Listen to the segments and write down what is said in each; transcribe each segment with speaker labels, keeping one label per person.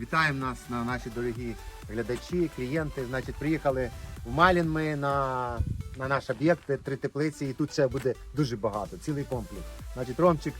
Speaker 1: Вітаємо нас на наші дорогі глядачі, клієнти. Значить, приїхали в Малін ми на, на наш об'єкт три теплиці, і тут ще буде дуже багато, цілий комплекс. Значить, Ромчик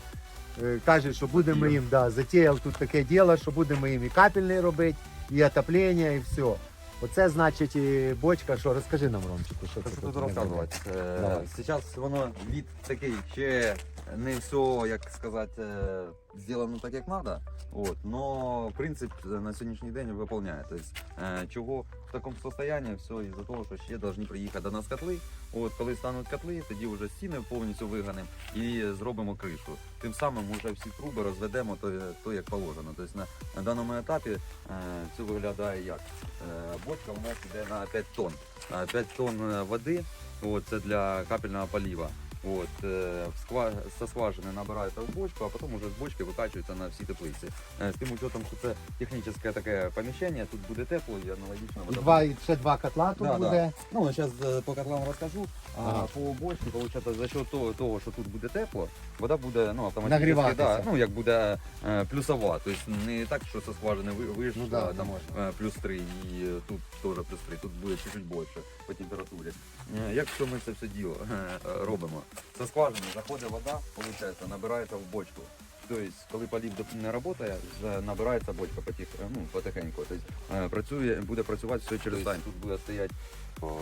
Speaker 1: е, каже, що будемо їм да, затіяв тут таке діло, що будемо їм і капельний робити, і отоплення, і все. Оце значить бочка, що розкажи нам, Ромчику, що це
Speaker 2: тут
Speaker 1: тут
Speaker 2: розказувати? Е, Зараз воно від такий ще не все, як сказати, е, зроблено так, як треба. От, но принцип на сьогоднішній день виконує. Тобто, е, чого такому стані, все із-за того, що ще повинні приїхати до нас котли. От, коли стануть котли, тоді вже стіни повністю виганемо і зробимо кришу. Тим самим вже всі труби розведемо то, то як положено. Тобто на, на даному етапі е, це виглядає як. Е, бочка у нас йде на 5 тонн. Е, 5 тонн е, води, от, це для капельного полива. От, е. Со скважини набирається в бочку, а потім вже з бочки викачується на всі теплиці. Е, З тим учетом, що це технічне таке поміщення, тут буде тепло і аналогічно вода
Speaker 1: два, і ще два котла тут
Speaker 2: Да, да.
Speaker 1: буде.
Speaker 2: Ну, зараз по котлам розкажу. А
Speaker 1: Ага.
Speaker 2: по бочці, виходить, за счет того, того, що тут буде тепло, вода буде ну, автоматично. Да, ну, як буде е, плюсова. Тобто не так, що со скважини ви- вийшло,
Speaker 1: Ну да,
Speaker 2: а там е, плюс 3 і е, тут теж плюс 3, тут буде чуть-чуть більше по температурі. Якщо Як що ми це все діло е, робимо? Со скважини заходить вода, виходить, набирається в бочку. Тобто, коли полів не працює, набирається бочка потих, е, ну, потихеньку. Тобто, е, працює, буде працювати все через день. Тут буде стояти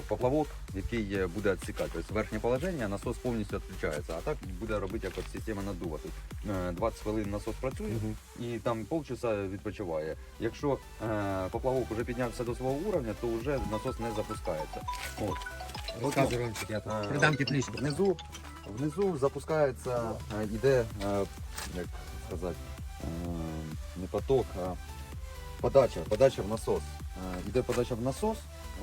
Speaker 2: поплавок, який е, буде відсікати. Тобто верхнє положення, насос повністю відключається, а так буде робити як от система наддува. Тут е, 20 хвилин насос працює і там полчаса відпочиває. Якщо е, поплавок вже піднявся до свого уровня, то вже насос не запускається. От.
Speaker 1: Розказуй, Ромчик, я
Speaker 2: Е,
Speaker 1: придам тепличку.
Speaker 2: Внизу, внизу запускається, е, іде, е, як сказати, е, не поток, а подача, подача в насос. Е, Іде подача в насос.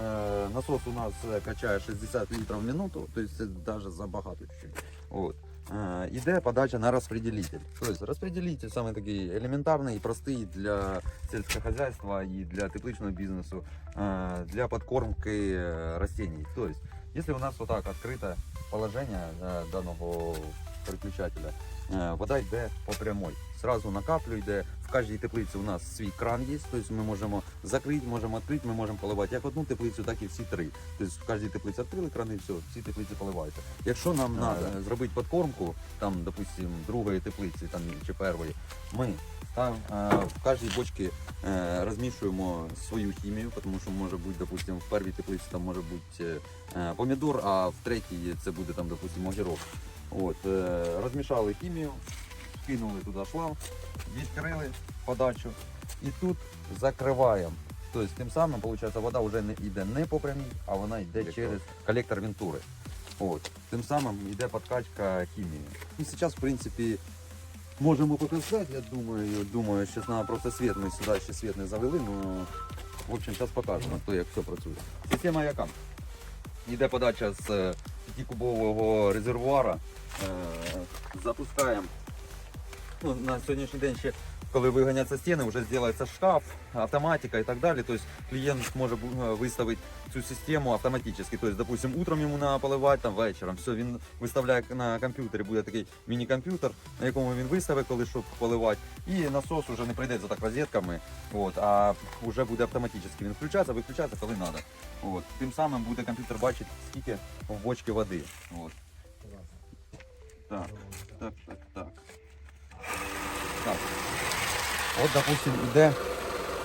Speaker 2: Е, Насос у нас е, качає 60 літрів в минуту, тобто це навіть забагато чуть-чуть. От. Е, Іде подача на розпределитель. Тобто розпределитель саме такий елементарний і простий для сільського хозяйства і для тепличного бізнесу, е, для подкормки е, растений. Тобто, Якщо у нас вот так открыто положение данного переключателя, е, вода йде по прямой. Сразу на каплю йде. В кожній теплиці у нас свій кран є, тобто ми можемо закрити, можемо відкрити, ми можемо поливати як одну теплицю, так і всі три. Тобто в кожній теплиці відкрили крани, все, всі теплиці поливаються. Якщо нам треба зробити подкормку, там, допустим, другої теплиці там, чи першої, ми ставимо е, в кожній бочці е, розмішуємо свою хімію, тому що може бути, допустим, в першій теплиці там може бути е, помідор, а в третій це буде там, допустим, огірок. От, розмішали хімію, кинули туди шланг, відкрили подачу і тут закриваємо. Тобто тим самим, виходить, вода вже не йде не по прямій, а вона йде
Speaker 1: Колектор.
Speaker 2: через колектор Вентури. От. Тим самим йде подкачка хімії. І зараз, в принципі, можемо показати, я думаю, думаю, що треба просто світ, ми сюди ще світ не завели, ну, в общем, зараз покажемо, то як все працює. Система яка? Йде подача з е, 5-кубового резервуара. Е, Запускаємо. Ну, на сьогоднішній день ще, коли виганяться стіни, вже зробиться шкаф, автоматика і так далі. Тобто клієнт може е, виставити цю систему автоматично. Тобто, допустим, утром йому треба поливати, там вечором. Все, він виставляє на комп'ютері, буде такий міні-комп'ютер, на якому він виставить, коли щоб поливати. І насос вже не прийде за так розетками, от, а вже буде автоматично. Він включається, виключається, коли треба. От. Тим самим буде комп'ютер бачити, скільки в бочці води. От. Так, так, так. Так. От, допустим, іде.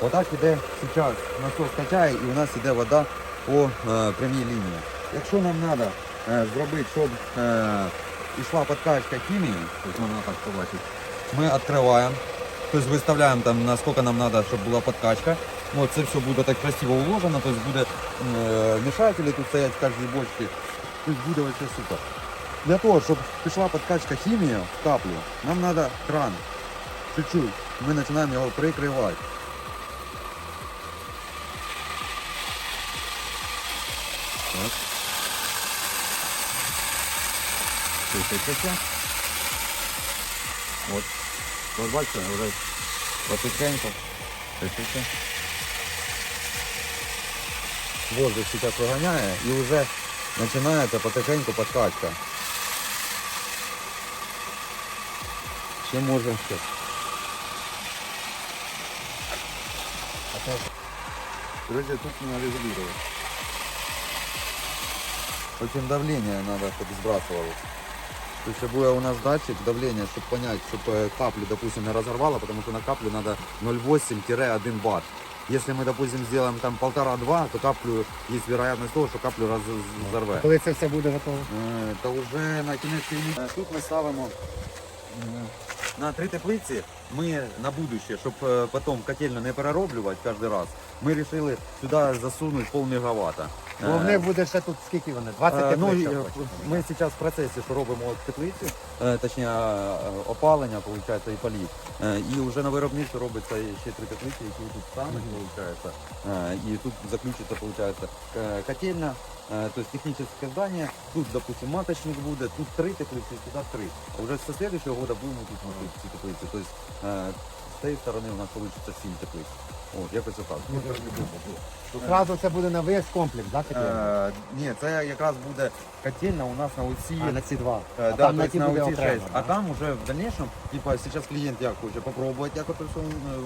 Speaker 2: Отак іде зараз насос качає і у нас іде вода по е, прямій лінії. Якщо нам треба е, зробити, щоб е, йшла подкачка хімії, тобто можна так побачити, ми відкриваємо, тобто виставляємо там наскільки нам треба, щоб була подкачка. От це все буде так красиво уложено, тобто буде е, мішателі тут стоять в кожній бочці. Тобто буде вообще супер. Для того, щоб пішла подкачка хімії в каплю, нам треба кран. Чуть-чуть. Ми починаємо його прикривати. Так. Тихо-тихо. От. От бачите, вже потихеньку. Тихо. Воздух зараз проганяє і вже починається потихеньку подкачка. Ще може ще. Короче, тут надо регулировать. В общем, давление надо, чтобы сбрасывалось. То есть будет у нас датчик давления, чтобы понять, чтобы каплю, допустим, не разорвало, потому что на каплю надо 0,8-1 ватт. Если мы, допустим, сделаем там 1,5-2, то каплю есть вероятность того, что каплю раз взорве.
Speaker 1: Коли це все буде готово?
Speaker 2: Е, Та вже на кінець. Е, Тут ми ставимо е, на три теплиці. Ми на будущее, щоб е, потім котельну не перероблювати кожен раз, ми вирішили сюди засунути пол мегаватта.
Speaker 1: Бо в них буде ще тут скільки вони? 20
Speaker 2: Е, Ну, і, е,
Speaker 1: хочуть.
Speaker 2: ми зараз в процесі, що робимо от теплиці, е, точніше е, опалення, виходить, і полів. Е, І вже на виробництві робиться ще три теплиці, які тут стануть, виходить. Е, І тут заключиться, виходить, е, котельня, е, тобто технічне здання. Тут, допустим, маточник буде, тут три теплиці, сюди три. А вже з слідчого року будемо тут носити ці теплиці. Тобто е, цієї сторони у нас вийде сім теплиць. От, якось отак.
Speaker 1: Зразу це буде на весь комплекс, так?
Speaker 2: Е, Ні, це якраз буде котельня у нас на оці
Speaker 1: А на ці два.
Speaker 2: Е,
Speaker 1: А
Speaker 2: да,
Speaker 1: там
Speaker 2: то
Speaker 1: на
Speaker 2: есть
Speaker 1: ті
Speaker 2: на
Speaker 1: буде
Speaker 2: оці
Speaker 1: окремо.
Speaker 2: шесть. А
Speaker 1: да?
Speaker 2: там уже в дальнейшем, типа сейчас клиент як хоче попробовать, як это все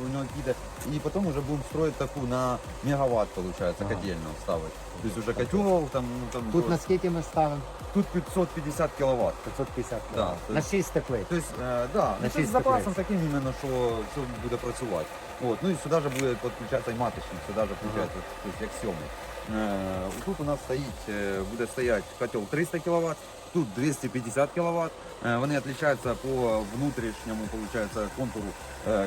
Speaker 2: у нього піде. І потім уже будемо строить таку на мегаватт, получается,
Speaker 1: Ага.
Speaker 2: котельну ставити. Тобто уже котел, там, ну, там
Speaker 1: Тут наскільки ми ставимо?
Speaker 2: тут 550 киловатт.
Speaker 1: 550
Speaker 2: Да,
Speaker 1: кВт.
Speaker 2: то
Speaker 1: На
Speaker 2: есть-
Speaker 1: 6 теплиць.
Speaker 2: Тобто, е, да,
Speaker 1: На
Speaker 2: ну, це з запасом таким іменно, що все буде працювати. От. Ну і сюди же буде підключатися і маточник, сюди же включається, тобто як сьомий. Е, тут у нас стоїть, е, буде стояти котел 300 кВт, тут 250 кВт. Е, вони відрізняються по внутрішньому получается, контуру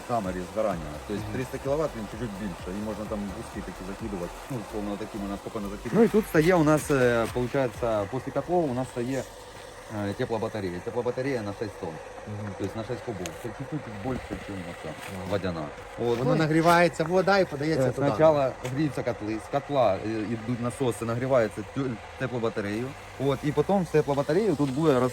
Speaker 2: камери згорання. Тобто 300 кВт він чуть-чуть більше, і можна там бузки такі закидувати. Ну, словно таким у спокійно закидувати. Ну і тут стає у нас, получается, після котлов у нас стає теплобатарея. Теплобатарея на 6 тонн. То есть на 6 кубов. Это чуть-чуть больше, чем это водяна. Вот.
Speaker 1: Воно
Speaker 2: ну,
Speaker 1: нагрівається вода і подається
Speaker 2: э,
Speaker 1: туди.
Speaker 2: Сначала греются котлы, с котла э, идут насосы, нагревается тю- теплобатарею. Вот, и потом з теплобатарею тут буде роз...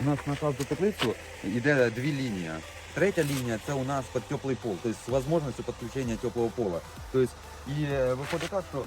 Speaker 2: у нас на кожну теплицю йде дві лінії. Третя лінія це у нас під теплий пол, тобто з можливістю підключення теплого пола. Тобто, і е, виходить так, що е,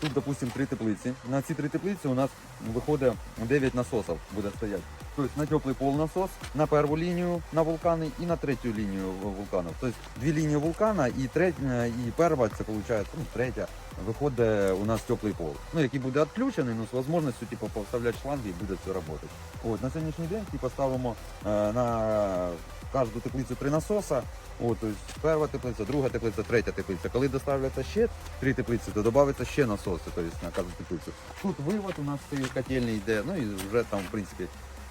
Speaker 2: тут, допустим, три теплиці. На ці три теплиці у нас виходить 9 насосів буде стояти. Тобто на теплий пол насос, на першу лінію на вулкани і на третю лінію вулканів. Тобто дві лінії вулкана і третя, і перша, це виходить, ну, третя, виходить у нас теплий пол. Ну, який буде відключений, ну, з можливістю типу, поставляти шланги і буде це працювати. От, на сьогоднішній день типу, ставимо е, на кожну теплицю три насоса. От, тобто перша теплиця, друга теплиця, третя теплиця. Коли доставляться ще три теплиці, то додається ще насоси тобто, на кожну теплицю. Тут вивод у нас стоїть котельний йде, ну і вже там, в принципі,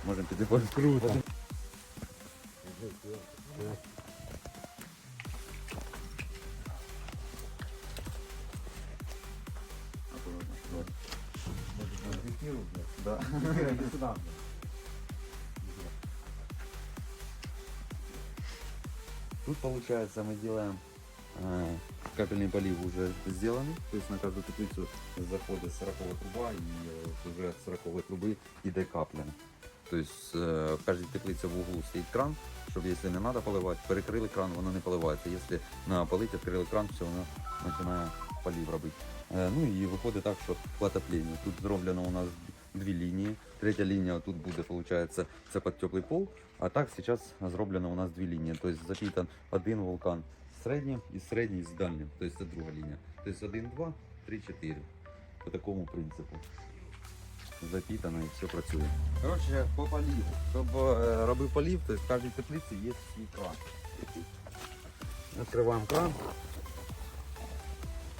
Speaker 2: можемо піти по
Speaker 1: Круто.
Speaker 2: Тут получается мы делаем э, капельный полив уже сделанный, то есть на каждую теплицу заходит 40 труба и э, уже от 40 трубы іде капля. То есть э, в каждой теплице в углу стоит кран, чтобы если не надо поливать, перекрили кран, воно не поливається. Если на полить, відкрили кран, все, воно починає полив робити. Е, Ну і виходить так, що отопленню. Тут зроблено у нас дві лінії. Третя лінія тут буде, виходить, це під теплий пол. А так зараз зроблено у нас дві лінії. Тобто запитан один вулкан середнім і середній з дальнім. Тобто це друга лінія. Тобто 1, 2, 3, 4. По такому принципу. Запитано і все працює. Коротше, по поліву. Щоб е, робив полів, то в кожній теплиці є свій кран. Відкриваємо кран.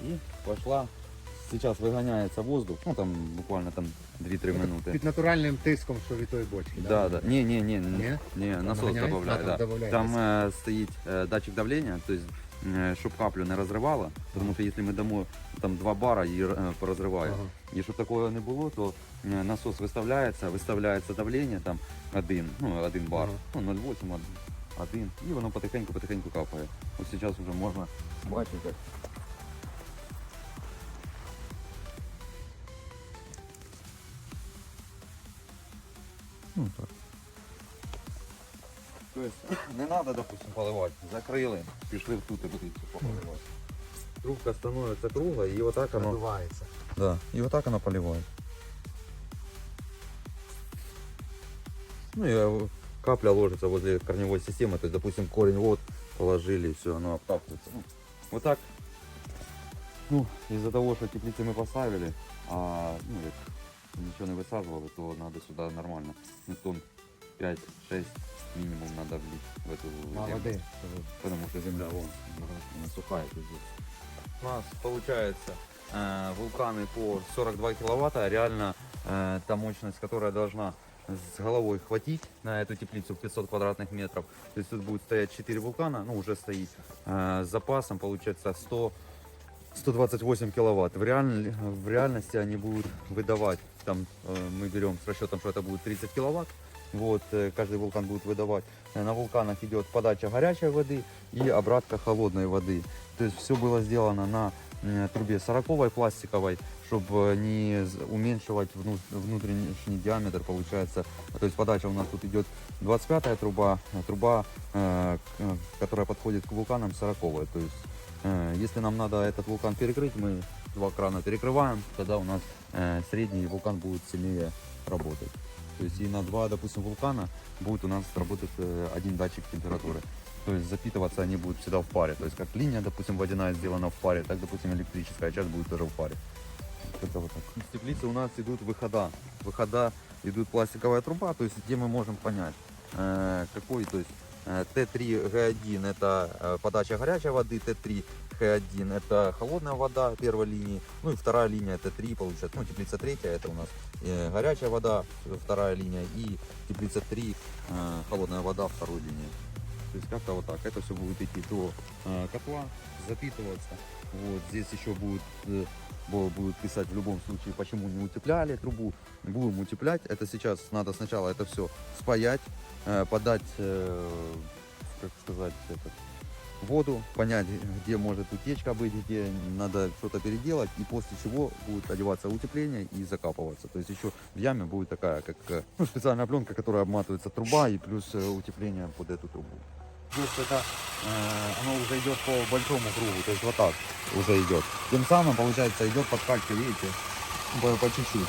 Speaker 2: І пошла. Сейчас виганяється воздух, ну там буквально там 2-3 минути.
Speaker 1: Під натуральним тиском, що від тої бочки.
Speaker 2: Да, да. Не, не, не,
Speaker 1: Ні?
Speaker 2: не, не насос добавляє.
Speaker 1: А,
Speaker 2: Да.
Speaker 1: там.
Speaker 2: Там е, стоїть е, датчик давлення, тобто, е, щоб каплю не розривало, тому що якщо ми дамо там 2 бара, її е, порозриває.
Speaker 1: Ага.
Speaker 2: І щоб такого не було, то е, насос виставляється, виставляється давлення там один, ну один бар,
Speaker 1: Ага.
Speaker 2: ну 0,8, один, один, і воно потихеньку-потихеньку капає. Ось зараз вже можна бачити. Ну так. Тобто не треба, допустим, поливати. Закрили, пішли в ту теплицю поливати. Трубка становиться кругла і отак воно.
Speaker 1: Надувається.
Speaker 2: Да, и вот так она поливает. Ну и э, капля ложится возле корневой системы, то есть, допустим, корень вот положили, все, оно обтапливается. Ну, Вот так Ну, из-за того, что теплицы мы поставили, а ну, як ничего не высаживали, то надо сюда нормально. Ну, тонн 5-6 минимум надо влить в эту землю.
Speaker 1: води.
Speaker 2: Потому что земля вон она сухая. пиздец. У нас получается э, вулканы по 42 киловатта, реально э, та мощность, которая должна с головой хватить на эту теплицу в 500 квадратных метров. То есть тут будет стоять 4 вулкана, ну уже стоит, э, с запасом получается 100 128 киловатт. В, реаль- в реальности они будут выдавать, там э, мы берем с расчетом, что это будет 30 киловатт, вот, э, каждый вулкан будет выдавать. Э, На вулканах идет подача горячей воды и обратка холодной воды. То есть все было сделано на м, трубе 40 пластиковой, чтобы не з- уменьшивать вну- внутренний диаметр, получается. То есть подача у нас тут идет 25 труба, а труба, э, к- э, которая подходит к вулканам 40 То есть Э, Если нам надо этот вулкан перекрыть, мы два крана перекрываем, тогда у нас э, средний вулкан будет сильнее работать. То есть и на два, допустим, вулкана будет у нас работать э, один датчик температуры. То есть запитываться они будут всегда в паре. То есть как линия, допустим, водяная сделана в паре, так, допустим, электрическая часть будет тоже в паре. Это вот так. Из теплицы у нас идут выхода. Выхода идут пластиковая труба, то есть где мы можем понять, э, какой, то есть э, Т3 Г1 это подача горячей воды, Т3 Х1 это холодная вода первой линии, ну и вторая линия Т3 получается, ну теплица третья это у нас э, горячая вода, вторая линия и теплица 3 э, холодная вода второй линии. То есть как-то вот так. Это все будет идти до э, котла, запитываться. Вот здесь еще будет, э, будут писать в любом случае, почему не утепляли трубу. Будем утеплять. Это сейчас надо сначала это все спаять, э, подать, э, как сказать, этот, воду, понять, где может утечка быть, где надо что-то переделать, и после чего будет одеваться утепление и закапываться. То есть еще в яме будет такая, как э, ну, специальная пленка, которая обматывается труба и плюс э, утепление под эту трубу. Плюс это э, оно уже идет по большому кругу, то есть вот так уже идет. Тем самым, получается, идет подкачка, видите, по, по чуть-чуть.